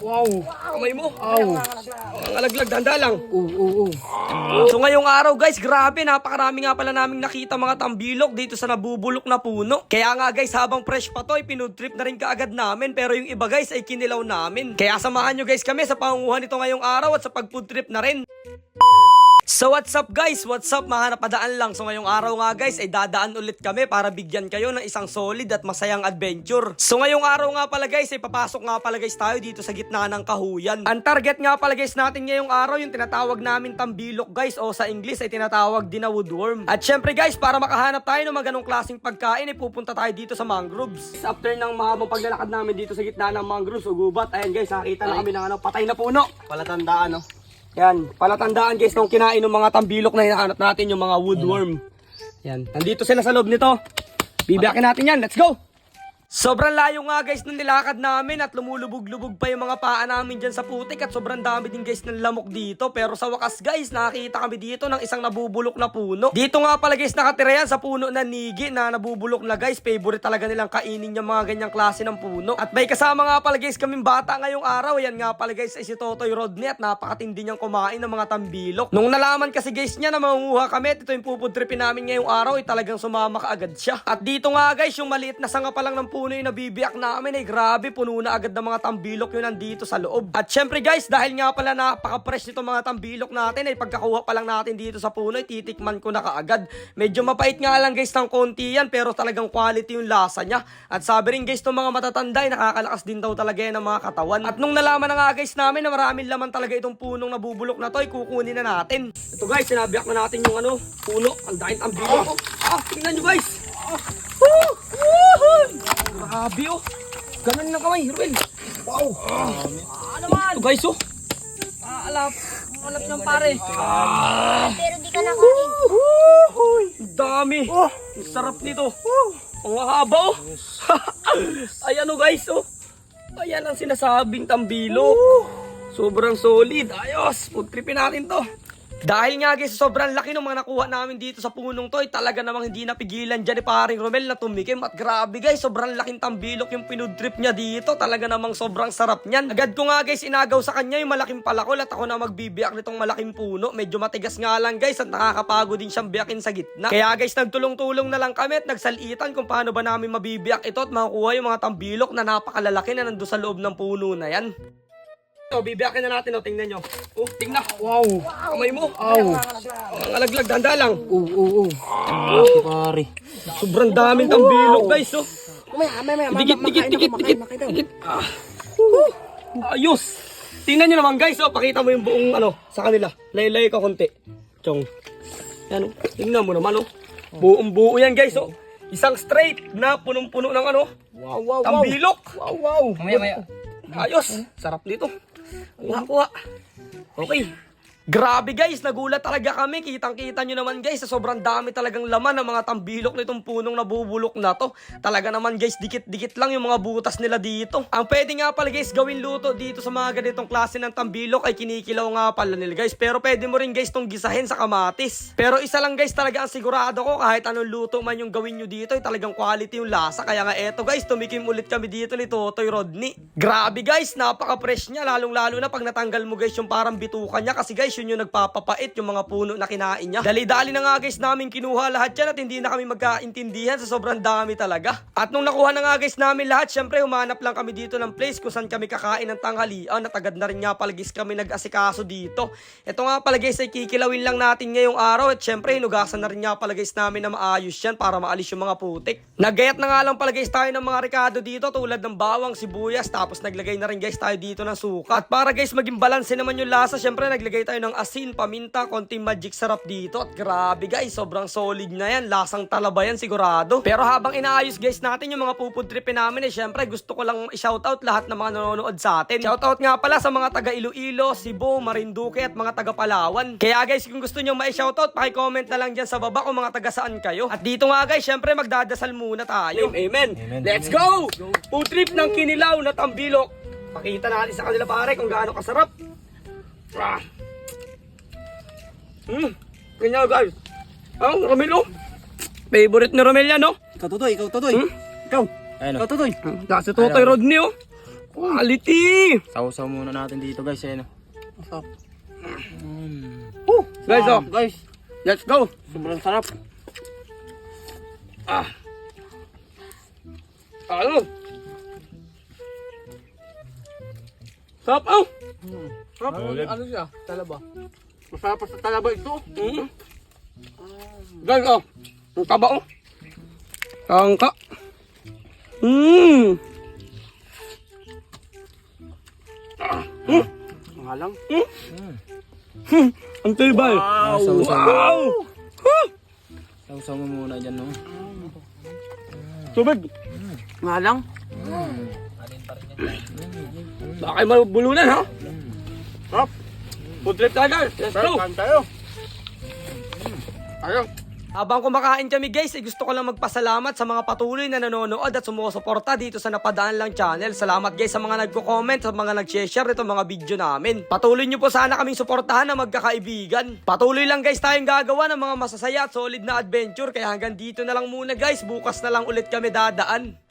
Wow! Kamay mo! Aw! Ang alaglag, danda lang. Oo, oo, oo. So ngayong araw guys, grabe, napakarami nga pala naming nakita mga tambilok dito sa nabubulok na puno. Kaya nga guys, habang fresh pa to, ay pinudtrip na rin kaagad namin. Pero yung iba guys ay kinilaw namin. Kaya samahan nyo guys kami sa pangunguhan nito ngayong araw at sa pagfood trip na rin. So what's up guys? What's up? Mahanap padaan lang. So ngayong araw nga guys ay dadaan ulit kami para bigyan kayo ng isang solid at masayang adventure. So ngayong araw nga pala guys ay papasok nga pala guys tayo dito sa gitna ng kahuyan. Ang target nga pala guys natin ngayong araw yung tinatawag namin tambilok guys o sa English ay tinatawag din na woodworm. At syempre guys para makahanap tayo ng mga ganong klaseng pagkain ay pupunta tayo dito sa mangroves. After ng mahabang paglalakad namin dito sa gitna ng mangroves o gubat, ayan guys nakita na kami ng ano, patay na puno. Palatandaan, no? Yan, palatandaan guys nung kinain ng mga tambilok na hinahanap natin yung mga woodworm. Yan, nandito sila sa loob nito. Bibiyakin natin yan, let's go! Sobrang layo nga guys ng nilakad namin at lumulubog-lubog pa yung mga paa namin dyan sa putik at sobrang dami din guys ng lamok dito. Pero sa wakas guys, nakakita kami dito ng isang nabubulok na puno. Dito nga pala guys nakatira yan sa puno na nigi na nabubulok na guys. Favorite talaga nilang kainin yung mga ganyang klase ng puno. At may kasama nga pala guys kaming bata ngayong araw. Yan nga pala guys ay si Totoy Rodney at napakatindi niyang kumain ng mga tambilok. Nung nalaman kasi guys niya na mangunguha kami at ito yung pupudripin namin ngayong araw ay talagang sumama ka agad siya. At dito nga guys yung maliit na sanga pa lang ng puno yung nabibiyak namin ay grabe puno na agad ng mga tambilok yun nandito sa loob. At syempre guys dahil nga pala napaka-fresh nito mga tambilok natin ay pagkakuha pa lang natin dito sa puno ay titikman ko na kaagad. Medyo mapait nga lang guys ng konti yan pero talagang quality yung lasa niya. At sabi rin guys ng mga matatanda ay nakakalakas din daw talaga yan ng mga katawan. At nung nalaman na nga guys namin na maraming laman talaga itong punong nabubulok na to ay kukunin na natin. Ito guys sinabiyak na natin yung ano puno. Ang dahil tambilok. Ah, tingnan nyo guys. Woo! Grabe oh. Ganun lang kamay, Ruel. Wow. Ano man? Ito guys oh. Ah, alap. Alap niyang pare. Pero di ka nakain. Uy, ang dami. Ang sarap nito. Ang haba oh. Ayan oh guys oh. Ayan ang sinasabing tambilo. Sobrang solid. Ayos. Food tripin natin to. Dahil nga guys, sobrang laki ng mga nakuha namin dito sa punong to, ay talaga namang hindi napigilan dyan ni paring Romel na tumikim. At grabe guys, sobrang laking tambilok yung pinudrip niya dito. Talaga namang sobrang sarap niyan. Agad ko nga guys, inagaw sa kanya yung malaking palakol at ako na magbibiyak nitong malaking puno. Medyo matigas nga lang guys at nakakapagod din siyang biyakin sa gitna. Kaya guys, nagtulong-tulong na lang kami at nagsalitan kung paano ba namin mabibiyak ito at makukuha yung mga tambilok na napakalalaki na nando sa loob ng puno na yan. So, bibiyakin na natin, oh. tingnan nyo. Oh, tingnan. Wow! Kamay mo. Aw! Ang alaglag, danda lang. Oo, oo, oo. pare. Sobrang daming tambilok, guys, oh. Mamaya, mamaya, mamaya. Dikit, dikit, dikit, dikit, dikit. Ah. Ayos. Tingnan nyo naman, guys, oh. Pakita mo yung buong, ano, sa kanila. Laylay ka konti. Chong. Yan, oh. Tingnan mo naman, oh. Buong buo yan, guys, oh. Isang straight na punong-puno ng, ano, Wow, wow, wow. tambilok. Wow, wow. Mamaya, maya. Ayos. Sarap nito. Kuha, kuha. Okay. Grabe guys, nagulat talaga kami. Kitang-kita nyo naman guys, sa sobrang dami talagang laman ng mga tambilok nitong punong nabubulok na to. Talaga naman guys, dikit-dikit lang yung mga butas nila dito. Ang pwede nga pala guys, gawin luto dito sa mga ganitong klase ng tambilok ay kinikilaw nga pala nila guys. Pero pwede mo rin guys tong gisahin sa kamatis. Pero isa lang guys, talaga ang sigurado ko kahit anong luto man yung gawin nyo dito ay talagang quality yung lasa. Kaya nga eto guys, tumikim ulit kami dito ni Totoy Rodney. Grabe guys, napaka-fresh niya. Lalong-lalo na pag natanggal mo guys yung parang bituka niya. Kasi guys, yun yung nagpapapait yung mga puno na kinain niya. Dali-dali na nga guys namin kinuha lahat yan at hindi na kami magkaintindihan sa sobrang dami talaga. At nung nakuha na nga guys namin lahat, syempre humanap lang kami dito ng place kung saan kami kakain ng tanghalian at agad na rin nga pala guys kami nag-asikaso dito. Ito nga pala guys ay kikilawin lang natin ngayong araw at syempre hinugasan na rin nga pala guys namin na maayos yan para maalis yung mga putik. Nagayat na nga lang pala guys tayo ng mga ricado dito tulad ng bawang, sibuyas tapos naglagay na rin guys tayo dito ng suka. At para guys maging balanse naman yung lasa, syempre naglagay tayo ng asin, paminta, konting magic sarap dito at grabe guys, sobrang solid na yan. Lasang talaba yan sigurado. Pero habang inaayos guys natin yung mga pupud tripin namin eh, syempre gusto ko lang i-shoutout lahat ng mga nanonood sa atin. Shoutout nga pala sa mga taga Iloilo, Cebu, Marinduque at mga taga Palawan. Kaya guys, kung gusto nyo ma-shoutout, paki-comment na lang dyan sa baba kung mga taga saan kayo. At dito nga guys, syempre magdadasal muna tayo. Amen. Let's go! Food trip ng kinilaw na tambilok. Pakita natin sa kanila pare kung gaano kasarap. Ah. Hmm. Ganyan guys. Ang Romelo. Favorite ni Romel yan, no? Ikaw, Totoy, ikaw, Totoy. Hmm? Ikaw. Ano? Ikaw, Totoy. Nasa Totoy Rodney, oh. Quality! Sausaw muna natin dito guys. Ayan oh. Masarap. Guys, oh, Guys, let's go! sobrang sarap. Ano? Sarap, oh! Ano, ano siya? Talaba. Masarap sa talaba ito. Mm. Guys, oh. Ang taba, oh. Tangka. Mmm. Nga lang. Ang tibay. Wow. Wow! Sausaw mo muna dyan no. Tubig. Nga lang. Baka kayo mabulunan, ha? Sarap. Food trip tayo, guys. Let's go. tayo. Tayo. Habang kumakain kami guys, eh, gusto ko lang magpasalamat sa mga patuloy na nanonood at sumusuporta dito sa Napadaan Lang Channel. Salamat guys sa mga nagko-comment, sa mga nag-share itong mga video namin. Patuloy nyo po sana kaming suportahan na magkakaibigan. Patuloy lang guys tayong gagawa ng mga masasaya at solid na adventure. Kaya hanggang dito na lang muna guys, bukas na lang ulit kami dadaan.